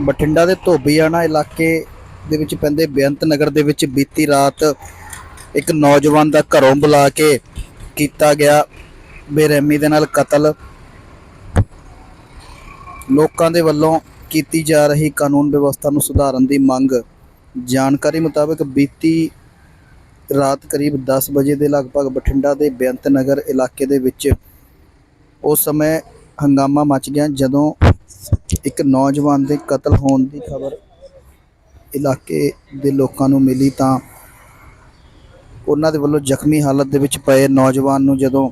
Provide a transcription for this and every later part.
ਬਠਿੰਡਾ ਦੇ ਧੋਬੀਆਣਾ ਇਲਾਕੇ ਦੇ ਵਿੱਚ ਪੈਂਦੇ ਬੇਅੰਤ ਨਗਰ ਦੇ ਵਿੱਚ ਬੀਤੀ ਰਾਤ ਇੱਕ ਨੌਜਵਾਨ ਦਾ ਘਰੋਂ ਬੁਲਾ ਕੇ ਕੀਤਾ ਗਿਆ ਬੇਰਹਿਮੀ ਦੇ ਨਾਲ ਕਤਲ। ਲੋਕਾਂ ਦੇ ਵੱਲੋਂ ਕੀਤੀ ਜਾ ਰਹੀ ਕਾਨੂੰਨ ਵਿਵਸਥਾ ਨੂੰ ਸੁਧਾਰਨ ਦੀ ਮੰਗ। ਜਾਣਕਾਰੀ ਮੁਤਾਬਕ ਬੀਤੀ ਰਾਤ ਕਰੀਬ 10 ਵਜੇ ਦੇ ਲਗਭਗ ਬਠਿੰਡਾ ਦੇ ਬੇਅੰਤ ਨਗਰ ਇਲਾਕੇ ਦੇ ਵਿੱਚ ਉਸ ਸਮੇਂ ਹੰਗਾਮਾ ਮਚ ਗਿਆ ਜਦੋਂ ਇੱਕ ਨੌਜਵਾਨ ਦੇ ਕਤਲ ਹੋਣ ਦੀ ਖਬਰ ਇਲਾਕੇ ਦੇ ਲੋਕਾਂ ਨੂੰ ਮਿਲੀ ਤਾਂ ਉਹਨਾਂ ਦੇ ਵੱਲੋਂ ਜ਼ਖਮੀ ਹਾਲਤ ਦੇ ਵਿੱਚ ਪਏ ਨੌਜਵਾਨ ਨੂੰ ਜਦੋਂ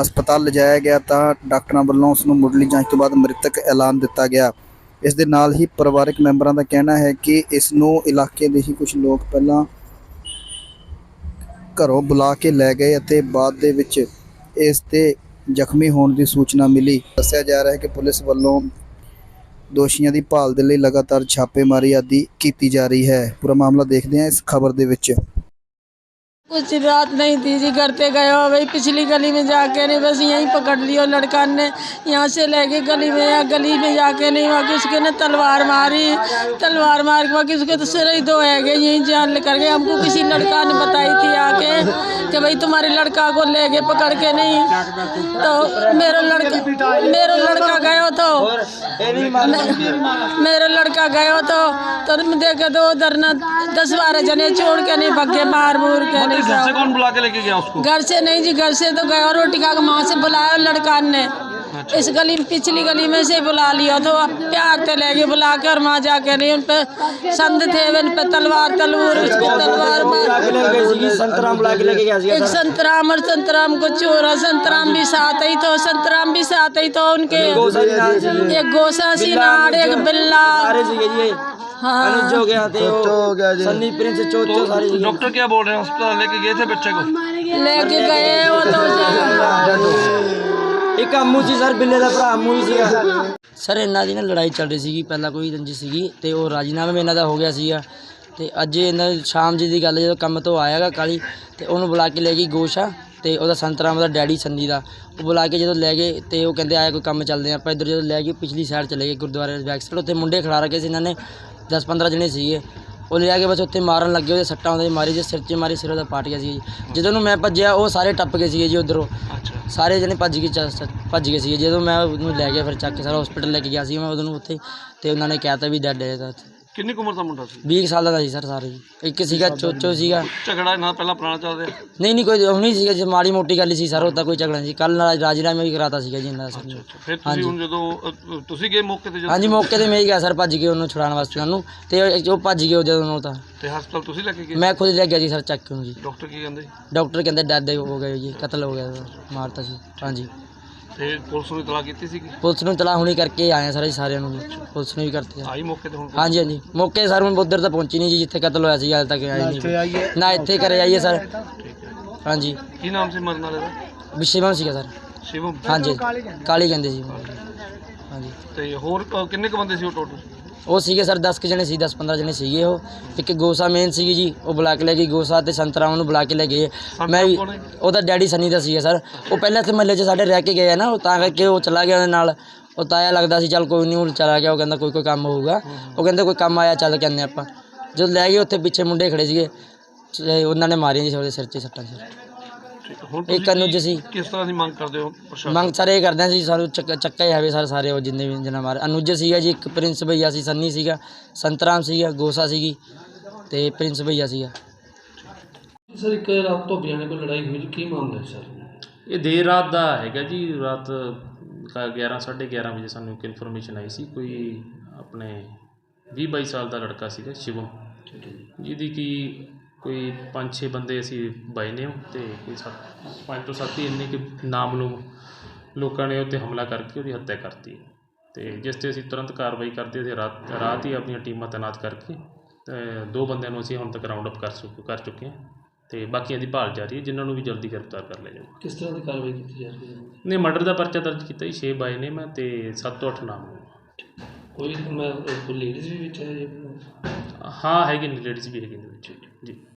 ਹਸਪਤਾਲ ਲਿਜਾਇਆ ਗਿਆ ਤਾਂ ਡਾਕਟਰਾਂ ਵੱਲੋਂ ਉਸ ਨੂੰ ਮੁੱਢਲੀ ਜਾਂਚ ਤੋਂ ਬਾਅਦ ਮ੍ਰਿਤਕ ਐਲਾਨ ਦਿੱਤਾ ਗਿਆ। ਇਸ ਦੇ ਨਾਲ ਹੀ ਪਰਿਵਾਰਕ ਮੈਂਬਰਾਂ ਦਾ ਕਹਿਣਾ ਹੈ ਕਿ ਇਸ ਨੂੰ ਇਲਾਕੇ ਦੇ ਹੀ ਕੁਝ ਲੋਕ ਪਹਿਲਾਂ ਘਰੋਂ ਬੁਲਾ ਕੇ ਲੈ ਗਏ ਅਤੇ ਬਾਅਦ ਦੇ ਵਿੱਚ ਇਸ ਤੇ ਜ਼ਖਮੀ ਹੋਣ ਦੀ ਸੂਚਨਾ ਮਿਲੀ ਦੱਸਿਆ ਜਾ ਰਿਹਾ ਹੈ ਕਿ ਪੁਲਿਸ ਵੱਲੋਂ ਦੋਸ਼ੀਆਂ ਦੀ ਭਾਲ ਦੇ ਲਈ ਲਗਾਤਾਰ ਛਾਪੇਮਾਰੀ ਆਦਿ ਕੀਤੀ ਜਾ ਰਹੀ ਹੈ ਪੂਰਾ ਮਾਮਲਾ ਦੇਖਦੇ ਹਾਂ ਇਸ ਖਬਰ ਦੇ ਵਿੱਚ कुछ रात नहीं थी जी घर पे गए हो भाई पिछली गली में जाके नहीं बस यहीं पकड़ लियो लड़का ने यहाँ से लेके गली में या गली में जाके नहीं वहाँ की उसके ने तलवार मारी तलवार मार के बाकी उसके तो सिर ही दो है गए यहीं जान लेकर गए हमको किसी लड़का ने बताई थी आके कि भाई तुम्हारे लड़का को ले गए पकड़ के नहीं। तो मेरा लड़का मेरा लड़का गयो तो मेरा लड़का गयो तो तो देखे तो उधर ना दस बारह जने छोड़ के नहीं भगे मार मूर के नहीं घर से कौन बुला के लेके गया उसको? घर से नहीं जी घर से तो गया रोटी के माँ से बुलाया लड़का ने। इस गली पिछली गली में से बुला लिया तो अब प्यार से ले गए बुला के और वहाँ जाके नहीं उन पे संद थे उन पे तलवार तलवार उसको तलवार एक संतराम और संतराम को चोरा संतराम भी साथ ही तो संतराम भी साथ ही तो उनके। एक गोसा सिनार एक बिल्ला जी हाँ। हो गया थे हो गया जी। सन्नी प्रिंस चोचो सारे डॉक्टर क्या बोल रहे हैं? अस्पताल लेके गए थे बच्चे को? लेके गए वो तो ਇੱਕ ਅੰਮੂ ਸੀ ਸਰ, ਬਿੱਲੇ ਦਾ ਭਰਾ ਅੰਮੂ ਹੀ ਸੀਗਾ। ਸਰ, ਇਹਨਾਂ ਦੀ ਨਾ ਲੜਾਈ ਚੱਲ ਰਹੀ ਸੀਗੀ, ਪਹਿਲਾਂ ਕੋਈ ਰੰਜੀ ਸੀਗੀ ਤੇ ਉਹ ਰਾਜੀਨਾਮਾ ਵੀ ਇਹਨਾਂ ਦਾ ਹੋ ਗਿਆ ਸੀਗਾ। ਤੇ ਅੱਜ ਇਹਨਾਂ ਸ਼ਾਮ ਜੀ ਦੀ ਗੱਲ ਜਦੋਂ ਕੰਮ ਤੋਂ ਆਇਆਗਾ ਕਾਲੀ, ਤੇ ਉਹਨੂੰ ਬੁਲਾ ਕੇ ਲੈ ਗਈ ਗੋਸ਼ਾ ਤੇ ਉਹਦਾ ਸੰਤਰਾਮ ਦਾ ਡੈਡੀ ਸੰਦੀ ਦਾ। ਉਹ ਬੁਲਾ ਕੇ ਜਦੋਂ ਲੈ ਗਏ ਤੇ ਉਹ ਕਹਿੰਦੇ ਆਇਆ ਕੋਈ ਕੰਮ ਚੱਲਦੇ ਹਾਂ ਆਪਾਂ ਇੱਧਰ ਜਦੋਂ ਲੈ ਗਏ, ਪਿਛਲੀ ਸਾਈਡ ਚਲੇ ਗਏ ਗੁਰਦੁਆਰੇ ਦੇ ਬੈਕ ਸਾਈਡ ਉੱਥੇ ਮੁੰਡੇ ਖੜਾ ਰੱਖੇ ਸੀ ਇਹਨਾਂ ਨੇ 10 15 ਜਣੇ ਸੀਗੇ। ਉਹ ਲਿਆ ਕੇ ਬਸ ਉੱਥੇ ਮਾਰਨ ਲੱਗੇ ਉਹਦੇ ਸੱਟਾਂ ਉਹਦੇ ਮਾਰੀ ਜੇ ਸਿਰ 'ਚ ਮਾਰੀ ਸਿਰ ਉਹਦਾ ਪਾਟ ਗਿਆ ਸੀ। ਜਦੋਂ ਨੂੰ ਮੈਂ ਭੱਜਿਆ ਉਹ ਸਾਰੇ ਟੱਪ ਗਏ ਸੀਗੇ ਜੀ ਉਧਰੋਂ। ਸਾਰੇ ਜਣੇ ਭੱਜ ਗਏ ਚ- ਭੱਜ ਗਏ ਸੀਗੇ। ਜਦੋਂ ਮੈਂ ਉਹਨੂੰ ਲੈ ਗਿਆ ਫਿਰ ਚੱਕ ਕੇ ਸਾਰਾ ਹਸਪੀਟਲ ਲੈ ਕੇ ਗਿਆ ਸੀ ਮੈਂ ਉਹਨੂੰ ਉੱਥੇ ਤੇ ਉਹਨਾਂ ਨੇ ਕਹਿਤਾ ਵੀ ਡੈਡ ਹੈ ਇਹਦਾ ਕਿੰਨੀ ਕੁ ਉਮਰ ਦਾ ਮੁੰਡਾ ਸੀ? 20 ਸਾਲ ਦਾ ਸੀ ਸਰ ਸਾਰੇ ਜੀ। ਇੱਕ ਸੀਗਾ ਚੋਚੋ ਸੀਗਾ। ਝਗੜਾ ਨਾ ਪਹਿਲਾਂ ਪੁਰਾਣਾ ਚੱਲ ਰਿਹਾ? ਨਹੀਂ ਨਹੀਂ ਕੋਈ ਨਹੀਂ ਸੀਗਾ ਜੇ ਮਾੜੀ ਮੋਟੀ ਗੱਲ ਹੀ ਸੀ ਸਰ ਉਹ ਤਾਂ ਕੋਈ ਝਗੜਾ ਨਹੀਂ ਸੀ। ਕੱਲ ਰਾਜੀਨਾਮਾ ਵੀ ਕਰਾਤਾ ਸੀਗਾ ਜੀ ਇਹਨਾਂ ਦਾ ਸਰ। ਨੇ। ਫਿਰ ਤੁਸੀਂ ਹੁਣ ਜਦੋਂ ਅ, ਤੁਸੀਂ ਗਏ ਮੌਕੇ ਤੇ ਜਦੋਂ? ਹਾਂਜੀ ਮੌਕੇ ਤੇ ਮੈਂ ਹੀ ਗਿਆ ਸਰ ਭੱਜ ਕੇ ਉਹਨੂੰ ਛੁਡਾਉਣ ਵਾਸਤੇ ਉਹਨੂੰ। ਤੇ ਉਹ- ਉਹ ਭੱਜ ਗਏ ਉਹ ਜਦੋਂ ਉਹ ਤਾਂ। ਤੇ ਹਸਪਤਾਲ ਤੁਸੀਂ ਲੈ ਕੇ ਗਏ? ਮੈਂ ਖੁਦ ਲੈ ਗਿਆ ਜੀ ਸਰ ਚੱਕ ਕੇ ਉਹਨੂੰ ਜੀ। ਡਾਕਟਰ ਕੀ ਕਹਿੰਦੇ? ਡਾਕਟਰ ਕਹਿੰਦੇ ਡੈਡ ਹੋ ਗਏ ਜੀ ਕਤਲ ਹੋ ਗਿਆ ਉਹਦਾ, ਮਾਰਤਾ ਸੀ। ਹਾਂਜੀ। ਤੇ ਪੁਲਿਸ ਨੂੰ ਇਤਲਾਹ ਕੀਤੀ ਸੀ ਪੁਲਿਸ ਨੂੰ ਤਲਾ ਹੁਣੀ ਕਰਕੇ ਆਏ ਆ ਸਾਰੇ ਸਾਰਿਆਂ ਨੂੰ ਜੀ। ਪੁਲਿਸ ਨੇ ਵੀ ਕਰਤੀ ਆ। ਆਈ ਮੌਕੇ ਤੇ ਹੁਣ ਹਾਂਜੀ ਹਾਂਜੀ। ਮੌਕੇ ਸਰ ਹੁਣ ਉਧਰ ਤਾਂ ਪਹੁੰਚੀ ਨਹੀਂ ਜੀ ਜਿੱਥੇ ਕਤਲ ਹੋਇਆ ਸੀ ਹਾਲੇ ਤੱਕ ਆਏ ਨਹੀਂ ਨਾ ਇੱਥੇ ਕਰੇ ਆਈਏ ਸਰ। ਠੀਕ ਹੈ ਹਾਂਜੀ। ਕੀ ਨਾਮ ਸੀ ਮਰਨ ਵਾਲੇ ਦਾ? ਵਿਸ਼ੇਵਮ ਸੀਗਾ ਸਰ। ਸ਼ਿਵਮ। ਹਾਂਜੀ। ਕਾਲੀ ਕਹਿੰਦੇ ਸੀ। ਹਾਂਜੀ। ਤੇ ਹੋਰ ਅ, ਕਿੰਨੇ ਕੁ ਬੰਦੇ ਸੀ ਉਹ ਟੋਟਲ ਉਹ ਸੀਗੇ ਸਰ 10 ਕੁ ਜਣੇ ਸੀ 10 15 ਜਣੇ ਸੀਗੇ ਉਹ। ਇੱਕ ਗੋਸਾ ਮੇਨ ਸੀਗੀ ਜੀ ਉਹ ਬੁਲਾ ਕੇ ਲੈ ਗਈ ਗੋਸਾ ਤੇ ਸੰਤਰਾਮ ਨੂੰ ਬੁਲਾ ਕੇ ਲੈ ਗਏ। ਮੈਂ ਵੀ? ਉਹਦਾ ਡੈਡੀ ਸਨੀ ਦਾ ਸੀਗਾ ਸਰ। ਉਹ ਪਹਿਲਾਂ ਇੱਥੇ ਮਹੱਲੇ 'ਚ ਸਾਡੇ ਰਹਿ ਕੇ ਗਏ ਆ ਨਾ ਉਹ ਤਾਂ ਕਰਕੇ ਉਹ ਚਲਾ ਗਿਆ ਉਹਦੇ ਨਾਲ। ਉਹ ਤਾਇਆ ਲੱਗਦਾ ਸੀ ਚੱਲ ਕੋਈ ਨਹੀਂ ਉਹ ਚਲਾ ਗਿਆ ਉਹ ਕਹਿੰਦਾ ਕੋਈ ਕੋਈ ਕੰਮ ਹੋਊਗਾ। ਉਹ ਕਹਿੰਦੇ ਕੋਈ ਕੰਮ ਆਇਆ ਚੱਲ ਕਹਿੰਦੇ ਆਪਾਂ। ਜਦੋਂ ਲੈ ਗਏ ਉੱਥੇ ਪਿੱਛੇ ਮੁੰਡੇ ਖੜੇ ਸੀਗੇ। ਉਹਨਾਂ ਨੇ ਮਾਰੀਆਂ ਜੀ ਉਹਦੇ ਸਿਰ 'ਚ ਸੱਟਾਂ ਸੀ ਠੀਕ ਹੈ। ਹੁਣ ਇੱਕ ਤੁਸੀਂ ਅਨੁਜ ਸੀ ਕਿਸ ਤਰ੍ਹਾਂ ਦੀ ਮੰਗ ਕਰਦੇ ਹੋ ਪ੍ਰਸ਼ਾਸਨ? ਮੰਗ ਸਾਰੇ ਇਹ ਕਰਦੇ ਆ ਸੀ ਸਾਨੂੰ ਚੱਕ ਚੱਕਾ ਹੀ ਆਵੇ ਸਰ ਸਾਰੇ ਉਹ ਜਿੰਨੇ ਵੀ ਜਨਾ ਮਾਰੇ ਅਨੁਜ ਸੀਗਾ ਜੀ ਇੱਕ ਪ੍ਰਿੰਸ ਭਈਆ ਸੀ ਸੰਨੀ ਸੀਗਾ ਸੰਤਰਾਮ ਸੀਗਾ ਗੋਸਾ ਸੀਗੀ ਤੇ ਪ੍ਰਿੰਸ ਭਈਆ ਸੀਗਾ। ਸਰ ਇੱਕ ਰਾਤ ਤੋਂ ਬਿਆਨੇ ਕੋਲ ਲੜਾਈ ਹੋਈ ਜੀ ਕੀ ਮਾਮਲਾ ਹੈ ਸਰ? ਇਹ ਦੇਰ ਰਾਤ ਦਾ ਹੈਗਾ ਜੀ ਰਾਤ ਕ- 11 11:30 ਵਜੇ ਸਾਨੂੰ ਇੱਕ ਇਨਫੋਰਮੇਸ਼ਨ ਆਈ ਸੀ ਕੋਈ ਆਪਣੇ 20 22 ਸਾਲ ਦਾ ਲੜਕਾ ਸੀਗਾ ਸ਼ਿਵਮ। ਜਿਹਦੀ ਕੀ ਕੋਈ 5-6 ਬੰਦੇ ਅਸੀਂ ਬਾਏ ਨੇ ਤੇ ਕੋਈ 5 ਤੋਂ 7 ਹੀ ਇੰਨੇ ਕਿ ਨਾਮਲੂਮ ਲੋਕਾਂ ਨੇ ਉੱਤੇ ਹਮਲਾ ਕਰਕੇ ਉਹਦੀ ਹੱਤਿਆ ਕਰਤੀ। ਤੇ ਜਿਸ ਤੇ ਅਸੀਂ ਤੁਰੰਤ ਕਾਰਵਾਈ ਕਰਦੇ ਸੀ ਰਾਤ ਰਾਤ ਹੀ ਆਪਣੀਆਂ ਟੀਮਾਂ ਤੈਨਾਤ ਕਰਕੇ ਤੇ ਦੋ ਬੰਦਿਆਂ ਨੂੰ ਅਸੀਂ ਹੁਣ ਤੱਕ ਰਾਉਂਡ ਅਪ ਕਰ ਚੁੱਕ ਕਰ ਚੁੱਕੇ ਹਾਂ। ਤੇ ਬਾਕੀਆਂ ਦੀ ਭਾਲ ਜਾਰੀ ਹੈ ਜਿਨ੍ਹਾਂ ਨੂੰ ਵੀ ਜਲਦੀ ਗ੍ਰਿਫਤਾਰ ਕਰ ਲਿਆ ਜਾਊਗਾ ਕਿਸ ਤਰ੍ਹਾਂ ਦੀ ਕਾਰਵਾਈ ਕੀਤੀ ਜਾ ਰਹੀ ਹੈ? ਨੇ ਮਰਡਰ ਦਾ ਪਰਚਾ ਦਰਜ ਕੀਤਾ ਜੀ 6 ਬਾਏ ਨੇ ਮੈਂ ਤੇ 7 ਤੋਂ 8 ਨਾਮ ਕੋਈ ਮੈਂ ਕੋਈ ਲੇਡੀਜ਼ ਵੀ ਵਿੱਚ ਹੈ ਜੀ ਹਾਂ ਹੈਗੇ ਨੇ ਲੇਡੀਜ਼ ਵੀ ਹੈਗੇ ਨੇ ਵਿੱਚ ਜੀ।